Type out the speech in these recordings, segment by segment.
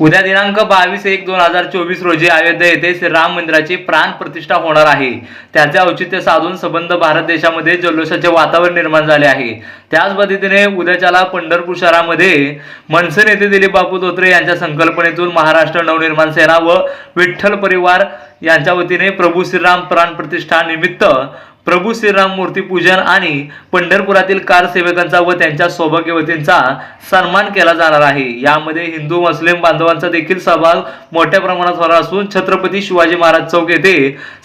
उद्या दिनांक बावीस एक दोन हजार चोवीस रोजी अयोध्या येथे श्रीराम मंदिराची प्राण प्रतिष्ठा होणार आहे. त्याचे औचित्य साधून संबंध भारत देशामध्ये जल्लोषाचे वातावरण निर्माण झाले आहे. त्याच पद्धतीने उद्याच्याला पंढरपूर शहरामध्ये मनसे नेते दिलीप बापू धोत्रे यांच्या संकल्पनेतून महाराष्ट्र नवनिर्माण सेना व विठ्ठल परिवार यांच्या वतीने प्रभू श्रीराम प्राण प्रतिष्ठा निमित्त प्रभू श्रीराम मूर्ती पूजन आणि पंढरपुरातील कार सेवकांचा व त्यांच्या सौभाग्यवतींचा सन्मान केला जाणार आहे. यामध्ये हिंदू मुस्लिम बांधवांचा देखील सहभाग मोठ्या प्रमाणात होणार असून छत्रपती शिवाजी महाराज चौक येथे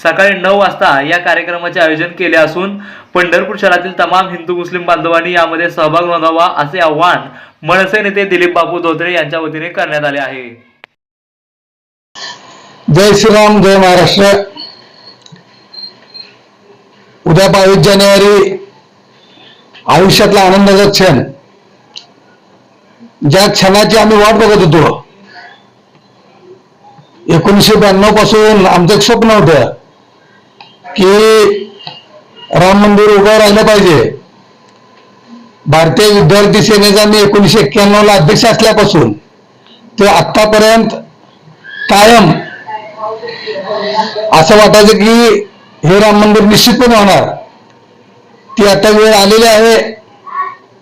सकाळी नऊ वाजता या कार्यक्रमाचे आयोजन केले असून पंढरपूर शहरातील तमाम हिंदू मुस्लिम बांधवांनी यामध्ये सहभाग नोंदवावा असे आव्हान मनसे नेते दिलीप बापू धोत्रे यांच्या वतीने करण्यात आले आहे. जय श्रीराम जय महाराष्ट्र. उद्या बावीस जानेवारी आयुष्यातला आनंदाचा क्षण. ज्या क्षणाची आम्ही वाट बघत होतो एकोणीसशे ब्याण्णवपासून आमचं स्वप्न होतं की राम मंदिर उभं राहिलं पाहिजे. भारतीय विद्यार्थी सेनेचा मी एकोणीसशे एक्क्याण्णव ला अध्यक्ष असल्यापासून ते आतापर्यंत कायम असं वाटायचं की हे राम मंदिर निश्चितपणे होणार. ती आता वेळ आलेली आहे.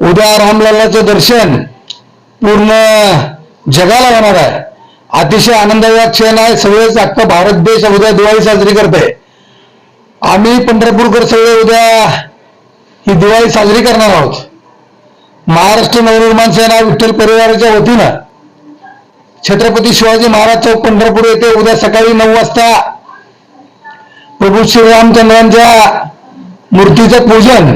उद्या रामलालाचं दर्शन पूर्ण जगाला होणार आहे. अतिशय आनंदाचा क्षण आहे. सगळेच अख्खा भारत देश उद्या दिवाळी साजरी करते आम्ही पंढरपूरकर सगळे उद्या ही दिवाळी साजरी करणार आहोत. महाराष्ट्र नवनिर्माण सेना विठ्ठल परिवाराच्या वतीनं छत्रपती शिवाजी महाराज चौक पंढरपूर येथे उद्या सकाळी नऊ वाजता प्रभू श्रीरामचंद्रांच्या मूर्तीचं पूजन.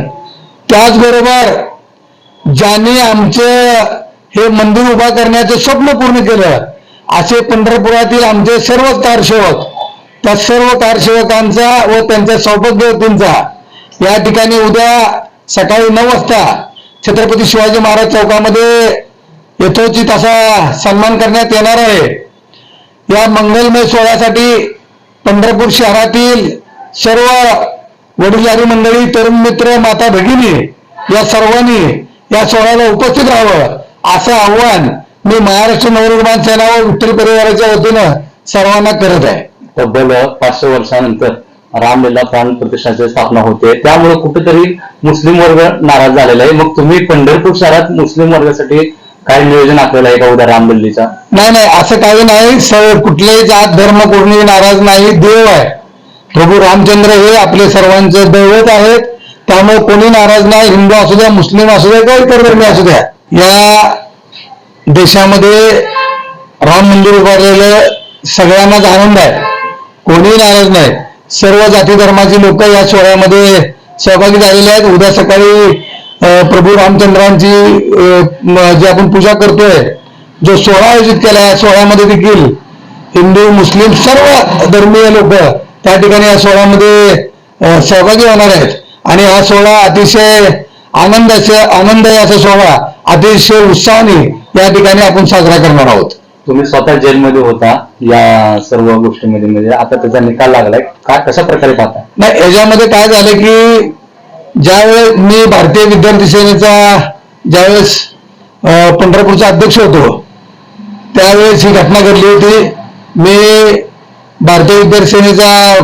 त्याचबरोबर ज्याने आमचं हे मंदिर उभा करण्याचं स्वप्न पूर्ण केलं असे पंढरपुरातील आमचे सर्व कारसेवक त्या सर्व कारसेवकांचा व त्यांच्या सौभाग्यवतींचा या ठिकाणी उद्या सकाळी नऊ वाजता छत्रपती शिवाजी महाराज चौकामध्ये यथोचित असा सन्मान करण्यात येणार आहे. या मंगलमय सोहळ्यासाठी पंढरपूर शहरातील सर्व वडीलधारी मंडळी तरुण मित्र माता भगिनी या सर्वांनी या सोहळ्याला उपस्थित राहावं असं आव्हान मी महाराष्ट्र नवनिर्माण सेना व विठ्ठल परिवाराच्या वतीनं सर्वांना करत आहे. तब्बल पाचशे वर्षानंतर रामलीला प्राण प्रतिष्ठानची स्थापना होते. त्यामुळे कुठेतरी मुस्लिम वर्ग नाराज झालेला आहे. मग तुम्ही पंढरपूर शहरात मुस्लिम वर्गासाठी काय नियोजन आपल्याला एका उद्या रामबल्लीचा नाही नाही असं काही नाही. सर कुठलेही जात धर्म कोणी नाराज नाही. देव आहे. प्रभू रामचंद्र हे आपले सर्वांचे दैवत आहेत. त्यामुळे कोणी नाराज नाही. हिंदू असू द्या मुस्लिम असू द्या किंवा इतर धर्मी असू द्या. या देशामध्ये राम मंदिर उभारलेलं सगळ्यांनाच आनंद आहे. कोणीही नाराज नाही. सर्व जाती धर्माची लोक या सोहळ्यामध्ये सहभागी झालेले आहेत. उद्या सकाळी प्रभू रामचंद्रांची जी आपण पूजा करतोय जो सोहळा आयोजित केला या सोहळ्यामध्ये देखील हिंदू मुस्लिम सर्व धर्मीय लोक त्या ठिकाणी या सोहळ्यामध्ये सहभागी होणार आहेत. आणि हा सोहळा अतिशय आनंदाचे आनंदायी असा सोहळा अतिशय उत्साहाने या ठिकाणी आपण साजरा करणार आहोत. तुम्ही स्वतः जेलमध्ये होता या सर्व गोष्टीमध्ये म्हणजे आता त्याचा निकाल लागलाय. काय कशा प्रकारे पाहता? नाही याच्यामध्ये काय झालं की ज्यावेळेस मी भारतीय विद्यार्थी सेनेचा ज्यावेळेस पंढरपूरचा अध्यक्ष होतो त्यावेळेस ही घटना घडली होती. मी भारतीय विद्यार्थी सेनेचा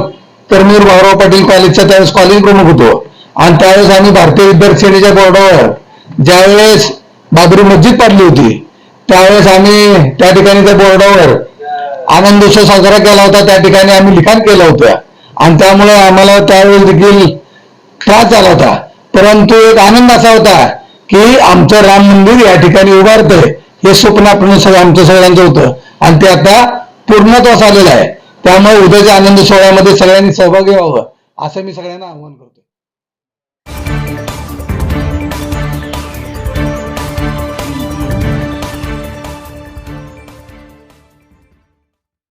कर्मवीर भाऊराव पाटील कॉलेजचा त्यावेळेस कॉलेज प्रमुख होतो. आणि त्यावेळेस आम्ही भारतीय विद्यार्थी सेनेच्या बोर्डावर ज्यावेळेस बाबरी मस्जिद पाडली होती त्यावेळेस आम्ही त्या ठिकाणी त्या बोर्डावर आनंदोत्सव साजरा केला होता. त्या ठिकाणी आम्ही लिखाण केलं होतं. आणि त्यामुळे आम्हाला त्यावेळेस देखील त्रास झाला होता. परंतु एक आनंद असा होता की आमचं राम मंदिर या ठिकाणी उभारतंय हे स्वप्न आपण सगळं आमचं सगळ्यांचं होतं. आणि ते आता पूर्णत्वास आलेलं आहे. त्यामुळे उद्याच्या आनंद सोहळ्यामध्ये सगळ्यांनी सहभागी व्हावं असं मी सगळ्यांना आवाहन करतो